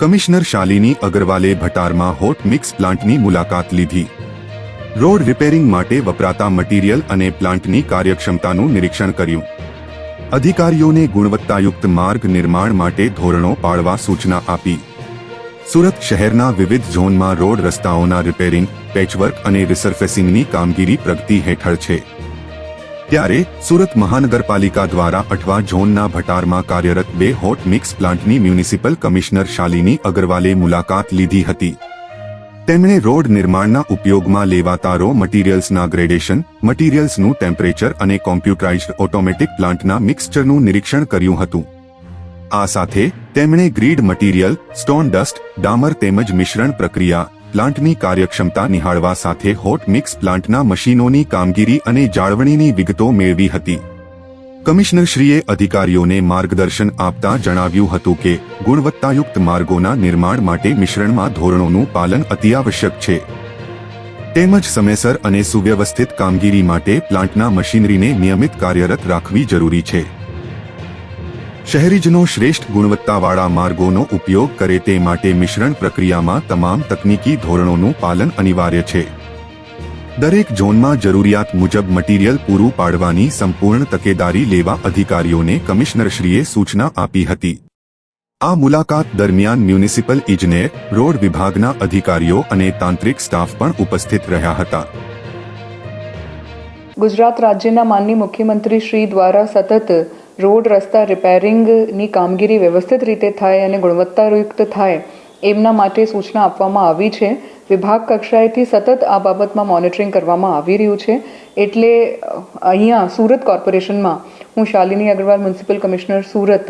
Commissioner Shalini અગરવાલે ભટારમાં hot mix પ્લાન્ટની મુલાકાત લીધી. રોડ રિપેરિંગ માટે વપરાતા મટીરીયલ અને પ્લાન્ટની કાર્યક્ષમતાનું નિરીક્ષણ કર્યું. અધિકારીઓને ગુણવત્તાયુક્ત માર્ગ નિર્માણ માટે ધોરણો પાળવા સૂચના આપી. સુરત શહેરના વિવિધ ઝોનમાં રોડ રસ્તાઓના રિપેરિંગ, પેચવર્ક અને રિસર્ફેસિંગની કામગીરી પ્રગતિ હેઠળ છે. ત્યારે સુરત મહાનગરપાલિકા દ્વારા અઠવા ઝોનના ભટારમાં કાર્યરત બે હોટ મિક્સ પ્લાન્ટની મ્યુનિસિપલ કમિશનર શાલિની અગરવાલે મુલાકાત લીધી હતી. તેમણે રોડ નિર્માણના ઉપયોગમાં લેવાતા રો મટીરિયલ્સના ગ્રેડેશન મટીરિયલ્સનું ટેમ્પરેચર અને કોમ્પ્યુટરાઇઝ્ડ ઓટોમેટિક પ્લાન્ટના મિક્સચરનું નિરીક્ષણ કર્યું હતું. આ સાથે તેમણે ગ્રીડ મટીરિયલ સ્ટોન ડસ્ટ ડામર તેમજ મિશ્રણ પ્રક્રિયા પ્લાન્ટની કાર્યક્ષમતા નિહાળવા સાથે હોટ મિક્સ પ્લાન્ટના મશીનોની કામગીરી અને જાળવણીની વિગતો મેળવી હતી. કમિશનરશ્રીએ અધિકારીઓને માર્ગદર્શન આપતા જણાવ્યું હતું કે, ગુણવત્તાયુક્ત માર્ગોના નિર્માણ માટે મિશ્રણમાં ધોરણોનું પાલન અતિઆવશ્યક છે. તેમજ સમયસર અને સુવ્યવસ્થિત કામગીરી માટે પ્લાન્ટના મશીનરીને નિયમિત કાર્યરત રાખવી જરૂરી છે. શહેરીજનો શ્રેષ્ઠ ગુણવત્તાવાળા માર્ગોનો ઉપયોગ કરે તે માટે મિશ્રણ પ્રક્રિયામાં તમામ તકનીકી ધોરણોનું પાલન અનિવાર્ય છે. દરેક ઝોનમાં જરૂરિયાત મુજબ મટીરીયલ પૂરું પાડવાની સંપૂર્ણ તકેદારી લેવા અધિકારીઓને કમિશનરશ્રીએ સૂચના આપી હતી. આ મુલાકાત દરમિયાન મ્યુનિસિપલ ઇજનેર, રોડ વિભાગના અધિકારીઓ અને તાંત્રિક સ્ટાફ પણ ઉપસ્થિત રહ્યા હતા. ગુજરાત રાજ્યના માનની મુખ્યમંત્રી શ્રી દ્વારા સતત રોડ રસ્તા રિપેરિંગની કામગીરી વ્યવસ્થિત રીતે થાય અને ગુણવત્તાયુક્ત થાય, એમના માટે સૂચના આપવામાં આવી છે. વિભાગ કક્ષાએથી સતત આ બાબતમાં મોનિટરિંગ કરવામાં આવી રહ્યું છે. એટલે અહીંયા સુરત કોર્પોરેશનમાં હું શાલિની અગ્રવાલ, મ્યુનિસિપલ કમિશનર સુરત,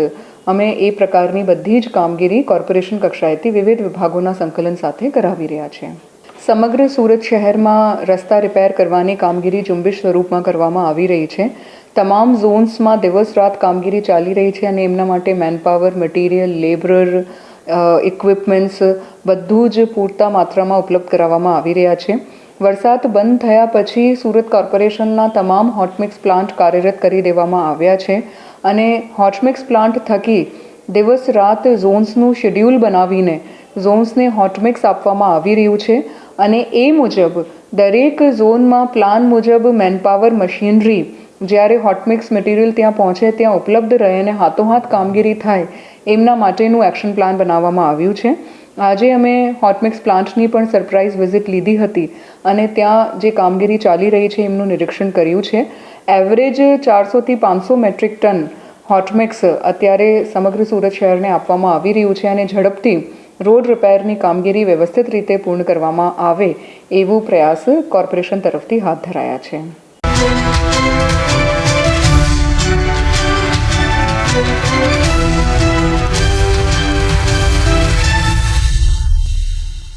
અમે એ પ્રકારની બધી જ કામગીરી કોર્પોરેશન કક્ષાએથી વિવિધ વિભાગોના સંકલન સાથે કરાવી રહ્યા છે. સમગ્ર સુરત શહેરમાં રસ્તા રિપેર કરવાની કામગીરી ઝુંબેશ સ્વરૂપમાં કરવામાં આવી રહી છે. તમામ ઝોન્સમાં દિવસ રાત કામગીરી ચાલી રહી છે અને એમના માટે મેનપાવર મટીરિયલ લેબરર ઇક્વિપમેન્ટ્સ બધું જ પૂરતા માત્રામાં ઉપલબ્ધ કરાવવામાં આવી રહ્યા છે. વરસાદ બંધ થયા પછી સુરત કોર્પોરેશનના તમામ હોટમિક્સ પ્લાન્ટ કાર્યરત કરી દેવામાં આવ્યા છે અને હોટમિક્સ પ્લાન્ટ થકી દિવસ રાત ઝોન્સનું શેડ્યુલ બનાવીને ઝોન્સને હોટમિક્સ આપવામાં આવી રહ્યું છે અને એ મુજબ દરેક ઝોનમાં પ્લાન મુજબ મેનપાવર મશીનરી જ્યારે હોટમિક્સ મટીરિયલ ત્યાં પહોંચે, ત્યાં ઉપલબ્ધ રહે અને હાથોહાથ કામગીરી થાય, એમના માટેનું એક્શન પ્લાન બનાવવામાં આવ્યું છે. આજે અમે હોટમિક્સ પ્લાન્ટની પણ સરપ્રાઇઝ વિઝિટ લીધી હતી અને ત્યાં જે કામગીરી ચાલી રહી છે, એમનું નિરીક્ષણ કર્યું છે. એવરેજ ચારસોથી પાંચસો મેટ્રિક ટન હોટમિક્સ અત્યારે સમગ્ર સુરત શહેરને આપવામાં આવી રહ્યું છે અને ઝડપથી રોડ રિપેરની કામગીરી વ્યવસ્થિત રીતે પૂર્ણ કરવામાં આવે, એવું પ્રયાસ કોર્પોરેશન તરફથી હાથ ધરાયા છે. Música